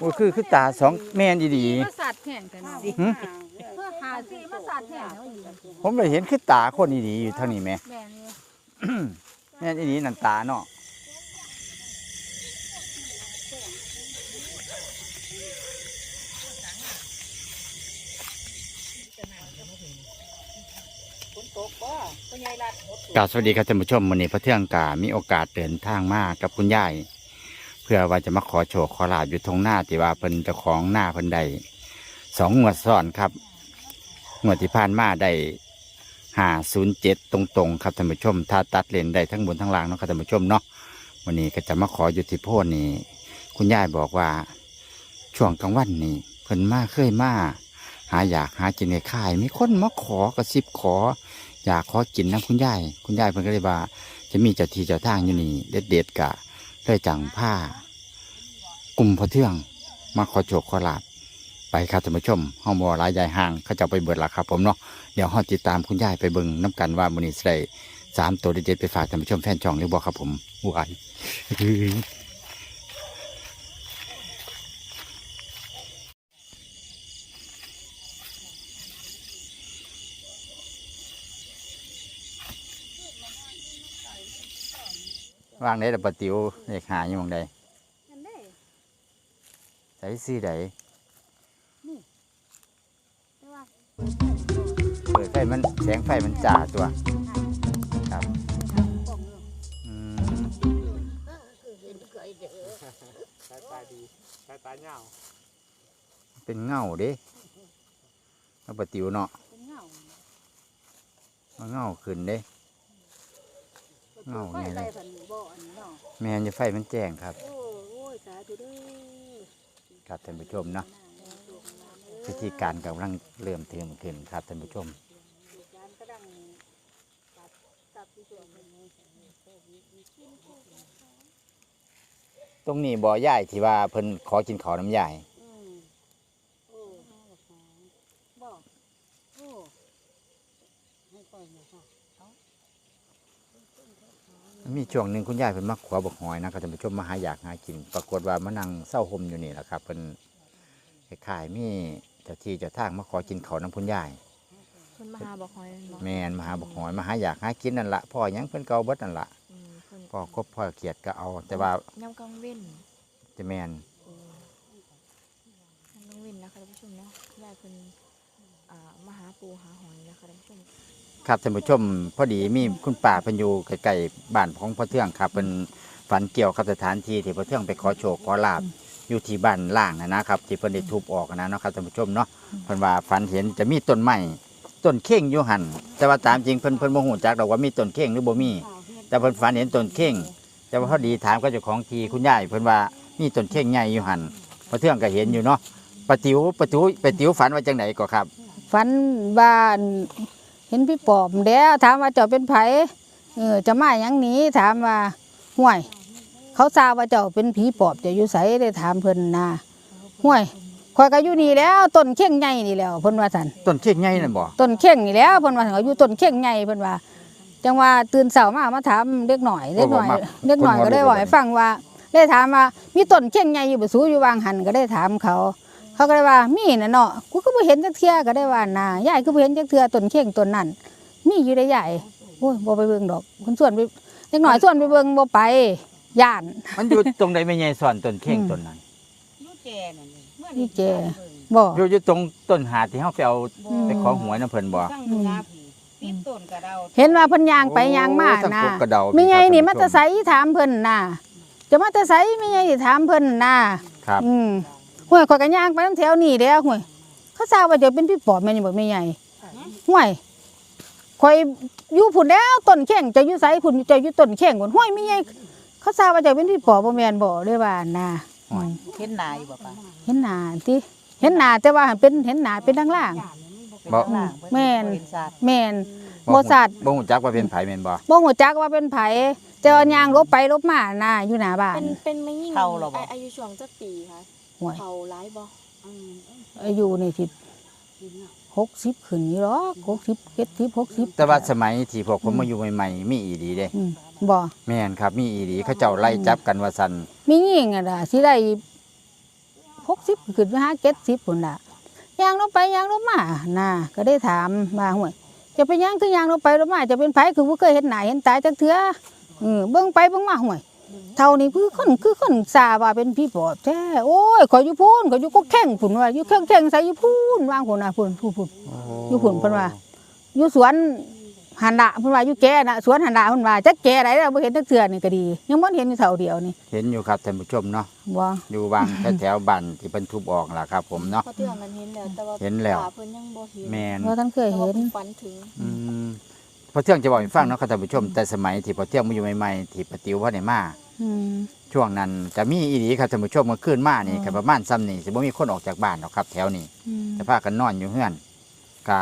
โอ้คือคือตาสองแม่นดี มาสัตว์แห้งแต่เนาะหึเพื่อหาสีมาสัตว์แห้งแล้วอีกๆผมเลยเห็นคือตาคนดีๆอยู่เท่านี้แหม่ แม่นี่แม่นดีนั่นตาเนาะกราบสวัสดีครับท่านผู้ชมวันนี้พระเทืองกามีโอกาสเดินทางมากับคุณยายเพื่อว่าจะมาขอโชคขอลาบอยู่ตรงหน้าที่ว่าเพิ่นเจ้าของหน้าเพิ่นใดสองงวดซ้อนครับงวดที่ผ่านมาได้ห้าศูนย์เจ็ดตรงๆ ครับท่านผู้ชม ถ้าตัดเลนได้ทั้งบนทั้งล่างเนาะครับท่านผู้ชมเนาะวันนี้ก็จะมาขออยู่ที่โพนนี้คุณยายบอกว่าช่วงกลางวันนี้เพิ่นมาเคยมาหาอยากหากินในค่ายมีคนมาขอกระซิบขอ อยากขอกินน้ำคุณยายคุณยายเพิ่นก็เลยว่าจะมีเจ้าที่เจ้าทางอยู่นี่เด็ดเด็ดๆกะ ได้จังผ้ากลุ่มพอเทืองมาขอโชคขอลาบไปครับท่านผู้ชมห้องบัวลายใหญ่ห่างเขาจะไปเบิดละครับผมเนาะเดี๋ยวห้องติดตามคุณยายไปเบิ่งน้ำกันว่ามื้อนี้สิได้สามตัวเด็ดไปฝากท่านผู้ชมแฟนช่องหรือบ่ครับผมวาย วางได้แต่ปะติวเลขหาอยู่หมองใดนั่นเด้ใส่ซี่ใดแต่ว่าเปิดไฟมันแสงไฟมันจ่าตัว ครับป้องเรื่องอืมสายตาดีสายตาเงาเป็นเงาเด้เอาปะติวเนาะเป็นเงามาเงาขึ้นเด้ เงาไฟเนี่ยใส่ผันบ่อันนี้เนาะแม่นจะไฟมันแจ้งครับโอ้โอ้ยสาธุเด้อครับท่านผู้ชมเนาะพิธีการกำลังเริ่มเทิมขึ้นครับท่านผู้ชมการกระดังตัดตัดที่ส่วนนี้ตรงนี้บ่อใหญ่ที่ว่าเพิ่นขอกินขอน้ำใหญ่อืมโอ้บ่โอ้ให้ปล่อยหน่อยค่ะ มีช่วงหนึ่งคุณยายเพิ่นมาขวบกหอยนะครับท่านผู้ชมมาหาอยากหากิน ปรากฏว่ามานั่งเศร้าห่มอยู่นี่แหละครับเพิ่นคล้ายๆมีเจ้าที่เจ้าทางมาขอกินข้าวน้ำคุณยายคุณมาหาบอกหอยนั่นบ่แม่นมาหาบกหอยมาหาอยากหากินนั่นละพ่อหยังเพิ่นเก่าเบิดนั่นละอืมเพิ่นพ่อคบพ่อเกียดก็เอา แต่ว่าย่ำกลางเว้นจะแม่นโอ้ย่ำกลางเว้นนะคะท่านผู้ชมเนาะยายเพิ่นอ่ามาหาปูหาหอยนะคะท่านผู้ชม ครับท่านผู้ชมพอดีมีคุณป้าเพิ่นอยู่ใกล้ๆบ้านของพ่อเทืองครับเพิ่นฝันเกี่ยวกับสถานที่ที่พ่อเทืองไปขอโชคขอลาบอยู่ที่บ้านล่างนะนะครับที่เพิ่นได้ทุบออกนะเนาะครับท่านผู้ชมเนาะเพิ่นว่าฝันเห็นจะมีต้นไม้ต้นเข่งอยู่หันแต่ว่าตามจริงเพิ่นเพิ่นบ่ฮู้จักดอกว่ามีต้นเข่งหรือบ่มี แต่เพิ่นฝันเห็นต้นเข่งแต่ว่าพอดีถามกับเจ้าของทีคุณยายเพิ่นว่ามีต้นเข่งใหญ่อยู่หันพ่อเทื่องก็เห็นอยู่เนาะปะติ๋วปะติ๋วปะติ๋วฝันว่าจังไดก็ครับ ฝันบ้าน เห็นพี่ปอบแล้วถามว่าเจ้าเป็นไผเออจะมาหยังหนี้ถามว่าห่วย เขาทราบว่าเจ้าเป็นผีปอบจะอยู่ไสได้ถามเพิ่นนะห่วยข่อยก็อยู่นี่แล้วต้นเข่งใหญ่นี่แล้วเพิ่นว่าซั่นต้นเข่งใหญ่นั่นบ่ต้นเข่งนี่แล้วเพิ่นว่าเขาอยู่ต้นเข่งใหญ่เพิ่นว่า จังว่าตื่นเช้ามามาถามเด็กหน่อยเด็กหน่อยเด็กหน่อยก็ได้บอกให้ฟังว่า ได้ถามว่ามีต้นเข่งใหญ่อยู่บ่สูอยู่วางหันก็ได้ถามเขา เขาก็เลยว่ามีน่ะเนาะกูก็บ่เห็นจักเทื่อก็ได้ว่าน่ะยายก็บ่เห็นจักเทื่อต้นเข่งต้นนั้นมีอยู่ได้ใหญ่โอ้ยบ่ไปเบิ่งดอกคนส่วนไปเด็กหน่อยส่วนไปเบิ่งบ่ไปย่านมันอยู่ตรงใดไม่ใหญ่ซ่อนต้นเข่งต้นนั้นยูแจนั่นนี่เมื่อนี่แจบ่อยู่อยู่ตรงต้นหาดที่เฮาไปเอาอืมไปขอหวยน้ำเพิ่นบ่ตั้งดูนาผีปีนต้นกระเดาเห็นว่าเพิ่นย่างไปย่างมาโอ้ทั้งน่ะกบกระเดามีไงนี่คมารับแตะไสถามเพิ่นน่ะจะมาแตะไสมีไงนี่ถามเพิ่นน่ะครับอืม ห้วยข่อยก็ย่างไปนำแถวนี้แหล้วห้วยเขาทราบว่าเจะเป็นพี่ปอบแม่นบ่แม่ใหญ่ห้วยข่อยอยู่พุ่นแล้วต้นแข้งจะอยู่ไสพุ่นจะอยู่ต้นแข้งพุ่นห้วยมีไงเขาทราบว่าเจะเป็นพี่ปอบบ่แม่นบ่เลยว่าน่ะห้วยเห็นหนาอยู่บ่ปะเห็นหน้าติเห็นหน้าแต่ว่าหันเป็นเห็นหน้าเป็นล่างบ่แม่นๆแม่นบ่บ่สัตว์ บ่ฮู้จักว่าเป็นไผแม่นบ่บ่ฮู้จักว่าเป็นไผแต่ว่าย่างลบไปลบมาน่ะอยู่หน้าบ้าน เป็นเป็นไม่ยิ่งเข้าเหรอบ่ อายุช่วงจักปีค่ะ ห่วยเขาร้ายบ่อายุนี่สิ60ขึ้นอยู่หรอก60 70 60แต่ว่าสมัยที่พวกผมมาอยู่ใหม่ๆมีอีดีเด้อืมบ่แม่นครับมีอีดีเขาเจ้าไล่จับกันว่าซั่นมีหญิงอะล่ะสิได้หกสิบขึ้นไปหาเจ็ดสิบพุ่นละยางลงไปยางลงมาน่ะก็ได้ถามว่าห่วยจะไปยางคือยางลงไปลงมาจะเป็นไผคือบ่เคยเห็นหน้าเห็นตาจักเทื่อเออเบิ่งไปเบิ่งมาห่วย เท่านี้คือคนคือคนซาว่าเป็นพี่ปอบแท้โอ้ยขอยอยู่พูนขอยอยู่ก็แข่งพุ่นว่าอยู่แข่งแข่งใส่อยู่พูนวางพุ่นน่ะพุ่นพุ่นพุ่นอยู่พุ่นเพิ่นว่าอยู่สวนหันละเพิ่นว่าอยู่แก่น่ะสวนหันละเพิ่นว่าจักแก่ไดแล้วบ่เห็นจักเทื่อนี่ก็ดี ยังบ่เห็นอยู่เท่าเดียวนี่เห็นอยู่ครับท่านผู้ชมเนาะบ่อยู่บางแถวๆบ้านที่เพิ่นทุบออกล่ะครับ ผมเนาะพอเทื่องนั้นเห็นแล้วแต่ว่าเห็นแล้วตาเพิ่นยังบ่เห็นแมนบ่ทันเคยแต่ว่าเห็นเพิ่นฝันถึง อืม พอเที่ยงจะบอกให้ฟังเนาะครับท่านผู้ชม แต่สมัยที่พอเที่ยงมาอยู่ใหม่ๆที่ปฏิวพ่อได้มา อืม ช่วงนั้นจะมีอีหลีครับท่านผู้ชมเมื่อคืนมานี่อ๋อ ก็ประมาณซ้ำนี่สิบ่มีคนออกจากบ้านหรอกครับ แถวนี้อืมจะพากันนอนอยู่เฮือนก็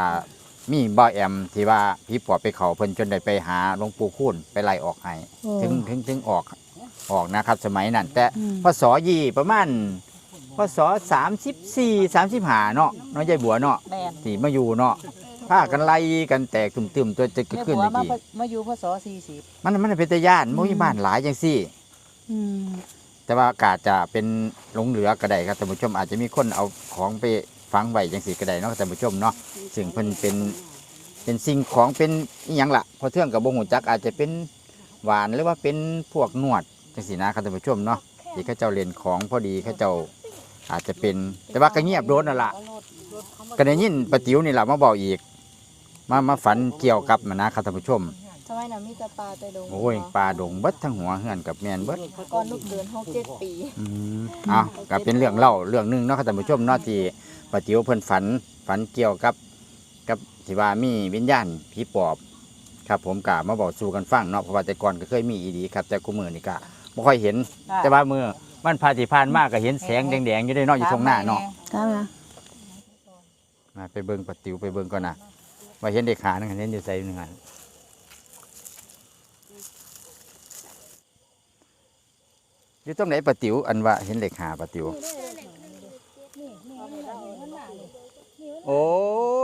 มีบ่อแอมที่ว่าผีปอบไปเขาเพิ่นจนได้ไปหาหลวงปู่คูณไปไล่ออกให้โอ้ถึงถึงถึงออกออกนะครับ สมัยนั้น แต่อืมพศยี่ประมาณพศสามสิบสี่สามสิบห้าเนาะเน้อยใหญ่บัวเนาะแม่นที่มาอยู่เนาะ พากันไล่กันแตกตุ่มๆตัวจะแม่ขึ้นผัวอีกมาทีมาอยู่พศสี่สิบมันมันเป็นตะย่านมันมีบ้านหลายจังซี่ อืมแต่ว่าอากาศจะเป็นหลงเหลือก็ได้ครับท่านผู้ชมอาจจะมีคนเอาของไปฝังไว้จังซี่ก็ได้เนาะท่านผู้ชมเนาะซึ่งเพิ่นเป็นเป็นสิ่งของเป็นอีหยังล่ะพอเทื่องกับบ่ฮู้จักอาจจะเป็นหวานหรือว่าเป็นพวกนวดจังซี่นะครับท่านผู้ชมเนาะที่เขาเจ้าเล่นของพอดีเขาเจ้าอาจจะเป็นแต่ว่าก็เงียบโดนนั่นล่ะ ก็ได้ยินป้าติ๋วนี่ล่ะมาบอกอีก มามาฝันเกี่ยวกับมันนะครับท่านผู้ชมสมัยนั้นมีแต่ปลาแต่ดงโอ้ยปลาดงเบิดทั้งหัวเฮือนกับแม่นเบิดก่อนลูกเดือนหกเจ็ดปีอืมเอาก็เป็นเรื่องเล่าเรื่องหนึงเนาะครับท่านผู้ชมเนาะที่ปฏิวเพิ่นฝันฝันเกี่ยวกับ กับที่ว่ามีวิญญาณผีปอบ ครับผมกะมาบอกสู่กันฟังเนาะเพราะว่าแต่ก่อนก็เคยมีอีดีครับ แต่กูมือนี่กะบ่ค่อยเห็น แต่ว่ามือมันพาที่ผ่านมาก็เห็นแสงแดงๆอยู่ได้เนาะอยู่ตรงหน้าเนาะถามนะมาไปเบิ่งปฏิวไปเบิ่งก่อนนะ ว่าเห็นเด็กขาหนึ่งเห็นอยู่ใส่หนึ่งอันอยู่ตรงไหนปฏิวอันว่าเห็นเด็กหาปฏิวโอ้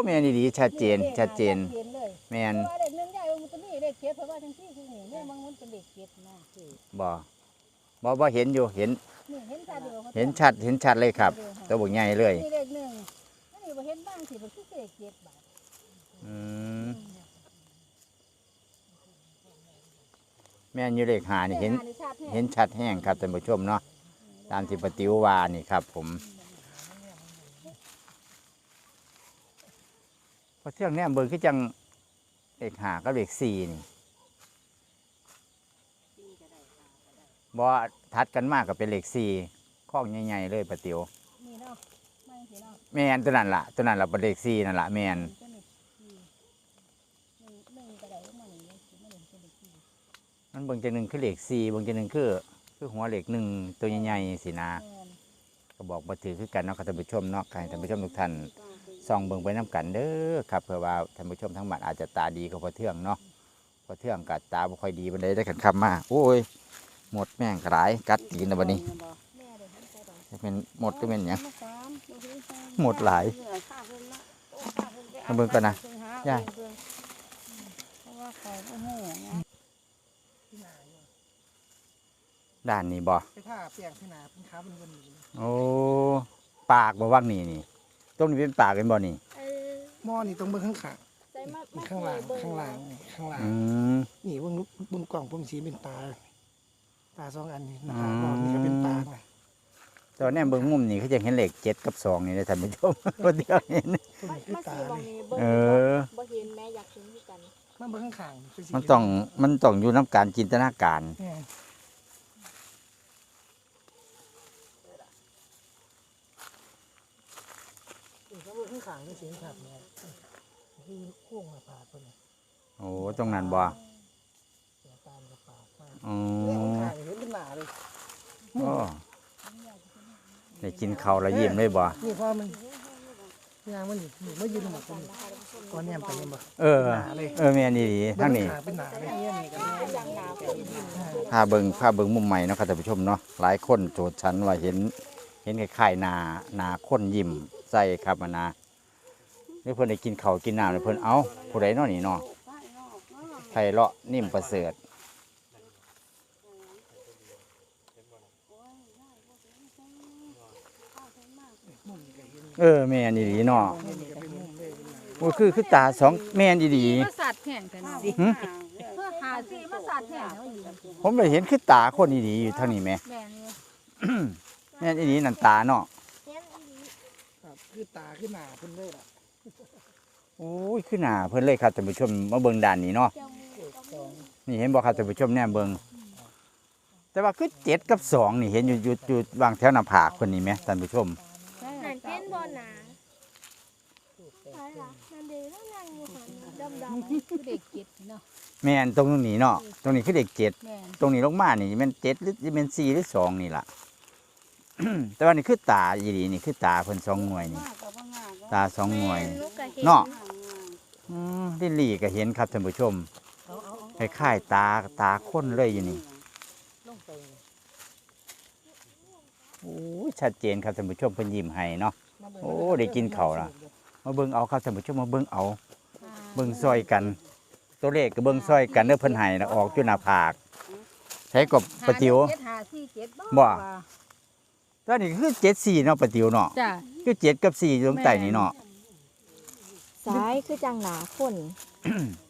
แมนดีชัดเจน ชัดเจนเห็นเลยแม่นว่าเด็กเงินใหญ่มันตัวนี้เด็กเก็บเพราะว่าจังซี่คือนี่เนี่ยนมันเด็กเก็บนะคือบ่บ่เห็นอยู่เห็นเห็นตาเดียวเห็นชัดเห็นชัดเลยครับ ตัวบุกใหญ่เลย อันนี้บ่เห็นบ้างสิมันคือเลขเก็บบาทอืมแม่นอยู่เลขหานี่เห็น เห็นชัดแห้งครับท่านผู้ชมเนาะตามที่ปฏิววานี่ครับ ผมเพราะเที่ยงเนี้เบิ่งคือจังเลขหากับเลขสี่นี่บ่ทัดกันมากกับเป็นเลขสี่ข้องใหญ่ๆเลยปฏิวนี่เนาะไม่สิเนาะแม่นตัวนั้นล่ะตัวนั้นล่ะเป็นเลขสี่นั่นล่ะแม่น ตัวนี้สี่หนึ่งหนึ่งก็ได้มานี่ มันเป็นเลขสี่มันเบิ่งจังหนึ่งคือเลขสี่เบิ่งจังหนึ่งคือคือหัวเลขหนึ่งตัวใหญ่ๆสินะแม่นก็บอกบ่ถือคือกันเนาะครับท่านผู้ชมเนาะให้ท่านผู้ชมทุกท่านส่องเบิ่งไปน้กันเด้อครับเพื่อว่าท่านผู้ชมทั้งบ้านอาจจะตาดีกว่าพอเทื่องเนาะพอเทื่องกัดตาบ่ค่อยดีบันไดได้ขันคำมาโอ้ยหมดแม่งกระไรกัดตีนนะบัดนี้จะเป็นหมดก็เป็นหยังหมดหลายเอาเบิ่งก่อนนะยาย เพราะว่าใครก็โง่ไง ด้านนี้บ่ไปท่าเปียกที่หนาเป็นขาเป็นวันนี้โอ้ปากบ่ว่างนี่นี่ตรงนี้เป็นปากเป็นบ่นี่หม้อนี่ต้องเบิ่งข้างขางใจมากข้างหล่างข้างหล่างนี่ข้างหล่างอืม นี่เบิ่งลูกเบิ่งกล่องผมสีเป็นตาตาสองอันนี้นะคอืรับมบอกนี่ก็เป็นตานะตอนนี้เบิ่งมุมนี่เขาจะเห็นเลขเจ็ดกับสองนี่นะท่านผู้ชมพอเทื่องเห็น ตัวมานี้คือมาตาสีบองเลยนี้เบิ่งเออ บ่เห็นแม่อยากเห็นคือกันมันเบิ่งข้างขางเป็สีมันต้องมันต้องอยู่น้ำการจินตนาการ เนี่ย นี่เขาเบิ่งข้างขางเป็นสีขาดเนี่ยคือโค้งมาผ่าตัวนี้โอ้ตรงนั้นบ่เสียตามกับปากมากอ๋อเนี่ยข้างขางเห็นเป็นหนาเลยโอ้ได้กินข้าวแล้วยิ้มเลยบ่นี่พอมันยางมันนี่นี่มายืนหมดตัวนี้ก่อนแนมไปยังบ่เออหนาเลยเออแม่นี่ดีทั้งนี้ เป็นหนาเลยอย่างหนาคนยิ้มพาเบิ่งพาเบิ่งมุมใหม่เนาะครับท่านผู้ชมเนาะหลายคนโจทย์ฉันว่าเห็น เห็นคล้ายๆหนาหนาคนยิ้ม ใส่ครับอะนะนี่เพิ่นได้กินข้าวกินน้ำแล้วเพิ่นเอ้าผู้ใดเนาะนี่เนาะไผเลาะนิ่มประเสริฐเออแม่นอีหลีเนาะโอ้ยคือคือตาสองแม่นอีหลีมาสัตว์แห้งแต่เนาะหึเพื่อหาซีมาสัตว์แห้งเนาะอยู่ผมเลยเห็นคือตาคนอีหลีอยู่เท่านี้แหม่แม่นี่แม่นอีหลีนั่นตาเนาะ ครับคือตาขึ้นหนาเพิ่นเลยล่ะโอ้ยคือหน้าเพิ่นเลยครับท่านผู้ชมมาเบิ่งด้านนี้เนาะสองนี่เห็นบ่ครับท่านผู้ชมแน่เบิ่งแต่ว่าคือเจ็ดกับสองนี่เห็นอยู่อยู่อยู่วางแถวหน้าผากคนนี้ไหมท่านผู้ชม หันเป็นบอลหนาใช่ล่ะนันเดย์นั่งอยู่หันดำดำคือเด็กเจ็ดเนาะแม่นตรงนี้เนาะตรงนี้คือเด็กเจ็ดแม่นตตรงนี้ลงมานี่แมันเจ็ดหรือแมันสี่หรือสองนี่ล่ะ แต่ว่านี่คือตาอีหลีนี่คือตาเพิ่นสองหน่วยนี่มากกับว่างามตาสองหน่วยลูกกระเห็นเนาะ อืมลิลลี่ก็เห็นครับท่านผู้ชมเอาเอาเอาคล้ายๆตาตาคนเลยอยู่นี่ลงไปโอ้ยชัดเจนครับท่านผู้ชมเพิ่นยิ้มให้เนาะโอ้ได้กินข้าวล่ะมาเบิ่งเอาครับท่านผู้ชมมาเบิ่งเอา เบิ่งซอยกัน ตัวเลขก็เบิ่งซอยกันเด้อเพิ่นให้นะออกอยู่หน้าผากใช้กบปะติวเจ็ดหาสี่เจ็ดบ่ว่า ตอนนี้คือเจ็ดสี่เนาะปะติวเนาะจ้ะคือเจ็ดกับสี่อยู่ตรงใต้นี่เนาะ ซ้ายคือจังหนาคน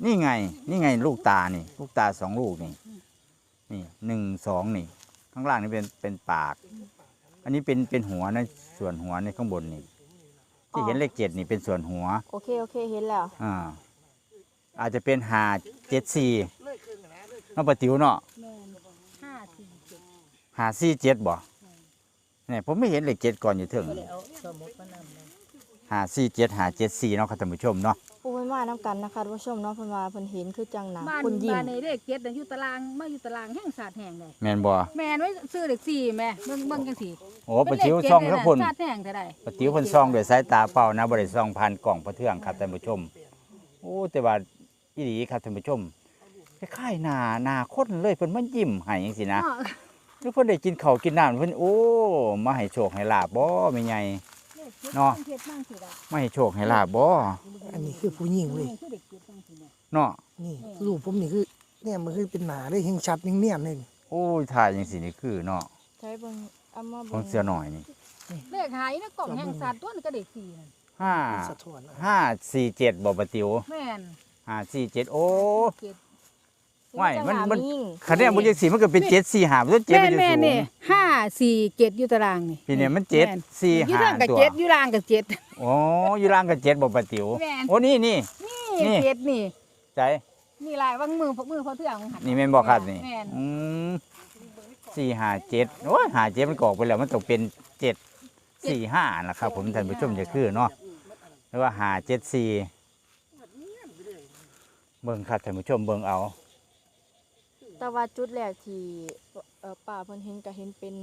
นี่ไง นี่ไงลูกตานี่ ลูกตาสองลูกนี่ นี่หนึ่งสองนี่ ข้างล่างนี่เป็นเป็นปาก อันนี้เป็นเป็นหัวนะส่วนหัวในข้างบนนี่ ที่เห็นเลขเจ็ดนี่เป็นส่วนหัว โอเค โอเค เห็นแล้ว อ่า อาจจะเป็นหาเจ็ดสี่เนาะปะติวเนาะแม่นห้าสี่เจ็ดหาสี่เจ็ดบ่ เนี่ยผมไม่เห็นเลขเจ็ดก่อนอยู่ถึงก็เลยเอาสมุดมานำนะหาสี่เจ็ดหาเจ็ดสี่เนาะครับท่านผู้ชมเนาะปูไม่มาน้ำกันนะคะท่านผู้ชมเนาะเพิ่นว่าเพิ่นเห็นคือจังหนาบ้านคนยิ้มบ้านในเด็กเจ็ดน่ะอยู่ตารางมาอยู่ตารางแห้งสัตว์แห้งเลยแม่นบ่แม่นไว้ซื้อเด็กสี่แม่เบิ่งเบิ่งจังสี่โอ้ปะติวซ่องครับพุ่นสัตว์แห้งเท่าใดปะติ๋วเพิ่นซ่องด้วยสายตาเปล่านะบ่ได้ซ่องผ่านกล่องพระเทืองครับท่านผู้ชมโอ้แต่ว่าอีหลีครับท่านผู้ชมคล้ายๆหน้าหน้าคนเลยเพิ่นมันยิ้มให้จังซี่นะเนาะห รือเพิ่นได้กินข้าวกินน้ำเพิ่นโอ้ มาให้โชคให้ลาบบ่แม่ใหญ่ เนาะเฮ็ดมั่งสิล่ะมาให้โชคให้ลาบบ่อันนี้คือผู้หญิงเลยคือเด็กเจ็ดจังซี่เนี่ยเนาะนี่ลูกผมนี่คือเนี่ยมันคือเป็นหนาเลยเฮงชัดเฮงเนียนเลยนี่โอ้ยถ่ายจังซี่นี่คือเนาะใช้เบิ่งเอามาขอเบิ่งงเสือหน่อยนี่เลขหายในกล่องแห้งสัตว์ตัวนึงก็เด็กสี่นั่นห้าสะท้อนเอาห้าสี่เจ็ดบ่ปะติ๋วแม่นห้าสี่เจ็ดโอ้ เจ็ด ไม่มันมันยิ่งคะแนนบ่จังซี่มันก็เป็นเจ็ดสี่ห้าบ่เจ็ดแม่บ่นจังแม่นสูนี่งห้าสี่เจ็ดอยู่ตารางนี่พี่เนี่ยมันเจ็ดแม่นสี่อยู่ห้าล่างกับตัวเจ็ดอยู่ล่างกับเจ็ด โอ้อยู่ล่างกับเจ็ดบ่ปะติ๋วแม่น โอ้นี่นี่ นี่ นี่เจ็ดนี่ใจนี่ลายว่างมือมือพอเทื่องหัน นี่แม่นบอกครับนี่แม่น อืมสี่ห้าเจ็ดโอ้ยห้าเจ็ดมันกออกไปแล้วมันตกเป็นเจ็ดสี่ห้านะครับ ผมท่านผู้ชมจะคือเนาะหรือว่าห้าเจ็ดสี่เบิ่งครับท่านผู้ชมเบิ่งเอา แต่ว่าจุดแรกที่เอ่อป้าเพิ่นเห็นก็เห็นเป็น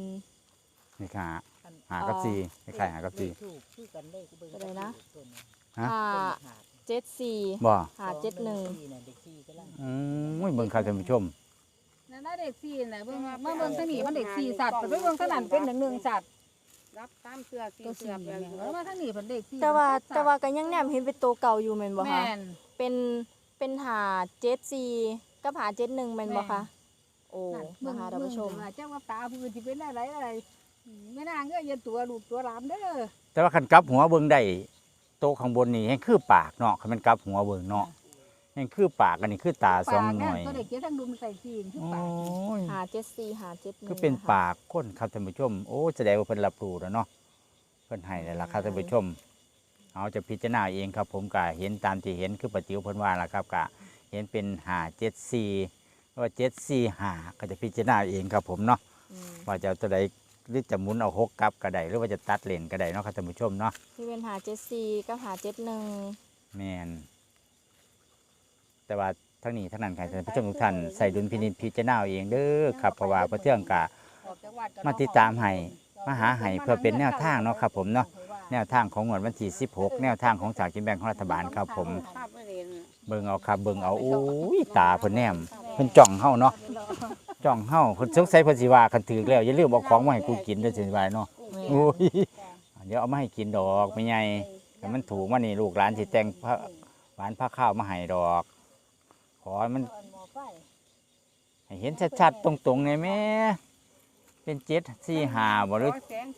นี่ค่ะหากับสี่คล้ายๆหากับสี่อะไรนะฮะห้าเจ็ดสี่บ่ห้าเจ็ดหนึ่งอืมเบิ่งครับท่านผู้ชม นั่นน่ะเด็กสี่น่ะเบิ่งมาเบิ่งทางนี้มันเด็กสี่สัตว์ไปเบิ่งทางนั้นเป็นหนึ่งหนึ่งสัตว์รับตามเสื้อสีตัวเสื้สี่อแม่แบบนแล้วมาทางนี้เป็นเด็กสี่แต่ว่าสัตแต่ว่าก็ยังแนมเห็นเป็นตัวเก่าอยู่แม่นบ่คะแม่นเป็นเป็นหาเจ็ดสี่ กับหาเจ็ดหนึ่งแม่นบ่แม่คะโอ้นั่นนะคะท่านผู้ชมเบิ่งว่าเจ้าว่าตาผู้อื่นสิเป็นอะไรอะไรไม่น่าเงยยันตัวลูกตัวหลานเด้อแต่ว่าคันกลับหัวเบิ่งได้โตะข้างบนนี่ให้คือปากเนาะคันมันกลับหัวเบิ่งเนาะให้คือปากอันนี้คือตาสองหน่วยปากตัวเด็กเจ็ดทั้งดุมใส่สี่คือโอ้ปากยหาเจ็ดสี่หาเจ็ดหนึ่งคือเป็นนะคะปากคนครับท่านผู้ชม โอ้แสดงว่าเพิ่นรับรู้แล้วเนาะเพิ่นให้แล้วล่ะครับท่านผู้ชม เอาจะพิจารณาเองครับผมก็เห็นตามที่เห็นคือปฏิวเพิ่นว่าล่ะครับก็ เห็นเป็นหาเจ็ดสี่ว่าเจ็ดสี่หาก็จะพิจารณาเองครับผมเนาะอืมว่าจะเอาตัวใดหรือจะหมุนเอาหกกลับก็ได้หรือว่าจะตัดเลนก็ได้เนาะครับท่านผู้ชมเนาะที่เป็นหาเจ็ดสี่กับหาเจ็ดหนึ่งแมนแต่ว่าทั้งนี้ทั้งนั้นครับท่านผู้ชมทุกท่านใส่ดุลพินิจพิจารณาเอาเองเด้อครับเพราะว่าพระเทื่องกะออกจากวัดก็มาติดตามให้มาหาให้เพื่อเป็นแนวทางเนาะครับผมเนาะแนวทางของงวดวันที่16 แนวทางของสลากกินแบ่งของรัฐบาลครับผมภาพไม่ เห็นเบิ่งเอาครับเบิ่งเอาโอ้ยตาเพิ่นแนมเพิ่นจ้องเฮาเนาะจ้องเฮาเพิ่นสงสัยเพิ่นสิว่าคันถือแล้วอย่าลืมเอาของมาให้กูกินเด้อสิว่าเนาะโอ้ยเดี๋ยวเอามาให้กินดอกไม่ใหญ่แต่มันถูกมานี่ลูกหลานสิแต่งพระหวานผ้าข้าวมาให้ดอก ขอให้มันให้เห็นชัดๆตรงๆไงแม่เป็น7 4 5บ่หรือ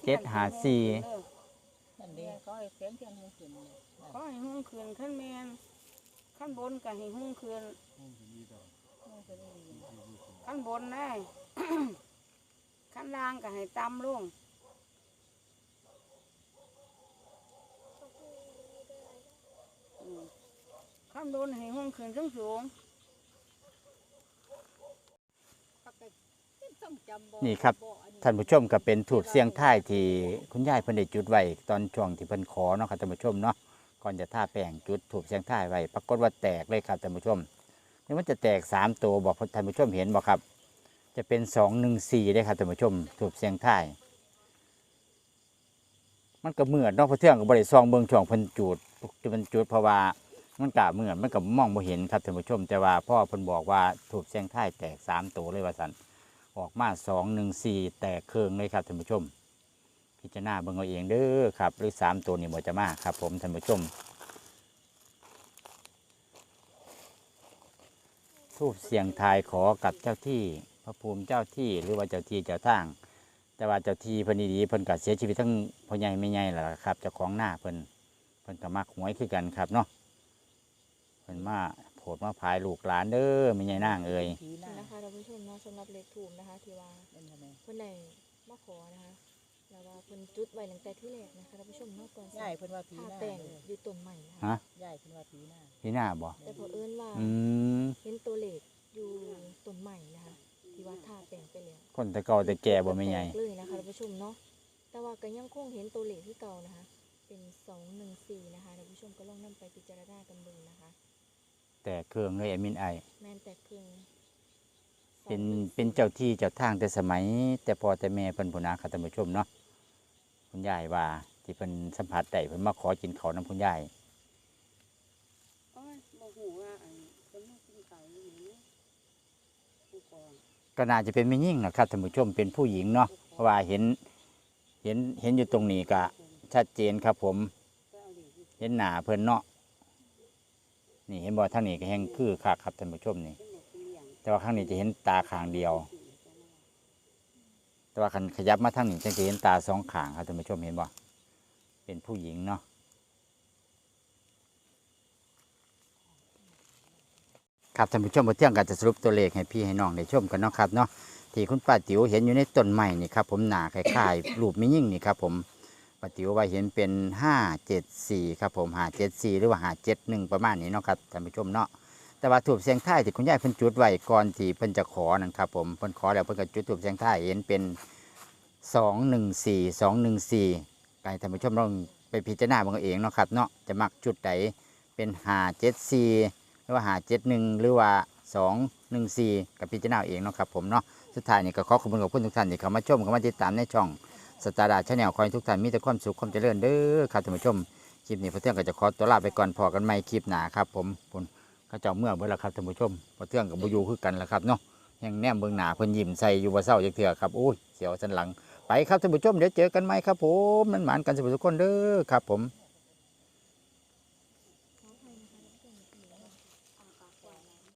เจ็ดหาสี่นั่นเด้เขาให้เสียงเทียนหูขึ้นเขาให้หูขึ้นขั้นแมน ขั้นบนก็ให้หูขึ้นขั้นบนได้ขั้นล่างก็ให้ต่ำลงอืมขั้นบนให้หูขึ้นสูงสูงนี่ครับท่านผู้ชมก็เป็นถูกเสียงท้ายที่คุณยายเพิ่นได้จุดไว้ตอนช่วงที่เพิ่นขอเนาะครับท่านผู้ชมเนาะ ก่อนจะท่าแป้งจุดถูกเสียงท้ายไว้ปรากฏว่าแตกเลยครับท่านผู้ชมนี่มันจะแตกสามตัวบอกท่านผู้ชมเห็นบ่ครับ จะเป็นสองหนึ่งสี่ได้ครับท่านผู้ชมถูกเสียงท้าย มันก็เหมือนเนอกพระเทืองก็บบริซองเบิงช่วงพิ่นจุดจุดเพิ่นจุดเพราะว่ามันกะเหมือนมันก็มองบ่เห็นครับท่านผู้ชม แต่ว่าพ่อพิ่นบอกว่าถูกเสียงท้ายแตกสามตัวเลยว่าสันออกมาสองหนึ่งสี่แตกเครื่องเลยครับท่านผู้ชม พิจารณาเบิ่งเอาเองเด้อครับ หรือสามตัวนี้บ่จะมาครับ ผมท่านผู้ชมทูบเสียงทายขอกับเจ้าที่พระภูมิเจ้าที่หรือว่าเจ้าที่เจ้าทาง แต่ว่าเจ้าที่เพิ่นดีๆเพิ่นก็เสียชีวิตทั้งพ่อใหญ่ไม่ใหญ่แหละครับเจ้าของหน้าเพิ่นเพิ่นก็มักหวยคือกันครับเนาะเพิ่นมาโผดมาพายลูกหลานเด้อไม่ใหญ่นางเอ่ยผีน้านะคะท่านผู้ชมเนาะสำหรับเลขถูกนะคะ ที่ว่าเป็นไมเพิ่นได้มาขอนะคะ แล้วว่าเพิ่นจุดไว้ตั้งแต่ที่แรกนะคะท่านผู้ชมเนาะก่อนสิยายเพิ่นว่าผีท่าหน้าแป้งเลยอยู่ต้นใหม่นะคะฮะยายเพิ่นว่าผีหน้าพี่หน้าบ่แต่พอเอิ้นว่าอืมเห็นตัวเลขอยู่ต้นใหม่นะคะที่ว่าท่าแป้งไปแล้วคนแต่เก่าแต่แก่บ่ไม่ใหญ่แตกเลยนะคะท่านผู้ชมเนาะแต่ว่าก็ยังคงเห็นตัวเลขที่เก่านะคะ เป็นสองหนึ่งสี่นะคะท่านผู้ชมก็ลองนำไปพิจารณากันดูนะคะ แต่เครื่องเลยแอดมินไอ แม่นแต่เพียงเป็น214เป็นเจ้าที่เจ้าทางแต่สมัย แต่พอแต่แม่เพิ่นผู้นาค่ะท่านผู้ชมเนาะ คุณยายว่าที่เพิ่นสัมผัสได้เพิ่นมาขอกินเขาน้ำคุณยายโอ้ยบ่หูว่าอันคนมากินไก่อยู่นี่ผู้กองก็น่าจะเป็นไม่ยิ่งนะครับท่านผู้ชมเป็นผู้หญิงเนาะเพราะว่าเห็นเห็นเห็นอยู่ตรงนี้ก็ชัดเจนครับผม ก็เอาดิเห็นหนาเพิ่นเนาะนี่เห็นบ่ทางนี้ก็แห้งคือคักครับท่านผู้ชมนี่เป็นหมดเลี้ยงแต่ว่าข้างนี้จะเห็นตาข้างเดียว แต่ว่าคันขยับมาทางนี้จะเห็นตาสองขางครับท่านผู้ชมเห็นบ่เป็นผู้หญิงเนาะครับท่านผู้ชมมาเที่ยงกันจะสรุปตัวเลขให้พี่ให้น้องได้ชมกันเนาะครับเนาะที่คุณป้าติ๋วเห็นอยู่ในต้นไม้นี่ครับผมหนาคล้ายๆรูปไม่ยิ่งนี่ครับผมป้าติ๋วว่าเห็นเป็นห้าเจ็ดสี่ครับผมห้าเจ็ดสี่หรือว่าห้าเจ็ดหนึ่งประมาณนี้เนาะครับท่านผู้ชมเนาะ แต่ว่าถูกเสียงท้ายที่คุณยายเพิ่นจุดไว้ก่อนที่เพิ่นจะขอนั่นครับผมเพิ่นขอแล้วเพิ่นก็จุดถูกเสียงท้ายเห็นเป็นสองหนึ่งสี่สองหนึ่งสี่กายท่านผู้ชมลองไปพิจารณาเองเองเนาะครับเนาะจะมักจุดใดเป็นหาเจ็ดสี่หรือว่าหาเจ็ดหนึ่งหรือว่าสองหนึ่งสี่กับพิจารณาเองเนาะครับผมเนาะสุดท้ายนี่ก็ขอขอบคุณขอบคุณทุกท่านที่เข้ามาชมเข้ามาติดตามในช่องสตาร์ดาชาแนลคอยทุกท่านมีแต่ความสุขความเจริญเด้อครับท่านผู้ชมคลิปนี้พระเที่ยงก็จะขอตัวลาไปก่อนพอกันใหม่คลิปหนาครับผม ขาเจ้าเมื่อเบิ่แล้วครับท่านผู้ชมพอเทื่องกับบุยูคือกันละครับเนาะยังแนมเบืองหนาเพิ่นยิ้มใส่อยู่บ่เศร้าจักเถื่อครับอุ้ยเสียวสันหลังไปครับท่านผู้ชมเดี๋ยวเจอกันไหมครับผมมันหมานกันสุขทุกคนเด้อครับผม